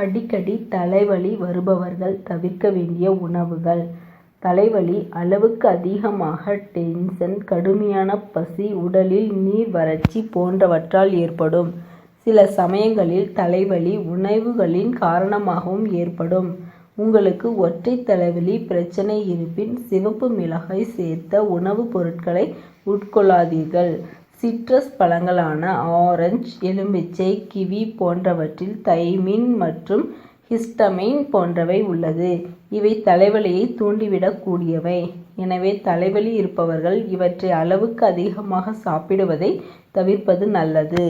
அடிக்கடி தலைவலி வருபவர்கள் தவிர்க்க வேண்டிய உணவுகள் தலைவலி அளவுக்கு அதிகமாக டென்ஷன் கடுமையான பசி உடலில் நீர் வறட்சி போன்றவற்றால் ஏற்படும். சில சமயங்களில் தலைவலி உணவுகளின் காரணமாகவும் ஏற்படும். உங்களுக்கு ஒற்றை தலைவலி பிரச்சனை இருப்பின் சிவப்பு மிளகாய் சேர்த்த உணவுப் பொருட்களை உட்கொள்ளாதீர்கள். சிட்ரஸ் பழங்களான ஆரஞ்சு எலுமிச்சை கிவி போன்றவற்றில் தைமின் மற்றும் ஹிஸ்டமைன் போன்றவை உள்ளது. இவை தலைவலியை தூண்டிவிடக்கூடியவை எனவே தலைவலி இருப்பவர்கள் இவற்றை அளவுக்கு அதிகமாக சாப்பிடுவதை தவிர்ப்பது நல்லது.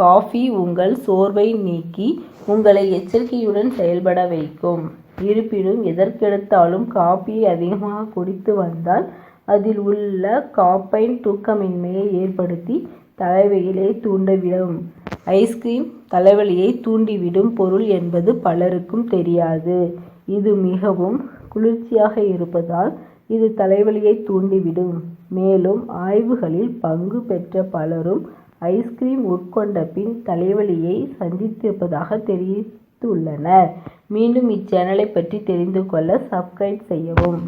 காபி உங்கள் சோர்வை நீக்கி உங்களை எச்சரிக்கையுடன் செயல்பட வைக்கும். இருப்பினும் எதற்கெடுத்தாலும் காபியை அதிகமாக குடித்து வந்தால் அதில் உள்ள காபைன் தூக்கமின்மையை ஏற்படுத்தி தலைவலியை தூண்டிவிடும். ஐஸ்கிரீம் தலைவலியை தூண்டிவிடும் பொருள் என்பது பலருக்கும் தெரியாது. இது மிகவும் குளிர்ச்சியாக இருப்பதால் இது தலைவலியை தூண்டிவிடும். மேலும் ஆய்வுகளில் பங்கு பெற்ற பலரும் ஐஸ்கிரீம் உட்கொண்ட பின் தலைவலியை சந்தித்திருப்பதாக தெரிவித்துள்ளனர். மீண்டும் இச்சேனலை பற்றி தெரிந்து கொள்ள சப்ஸ்கிரைப் செய்யவும்.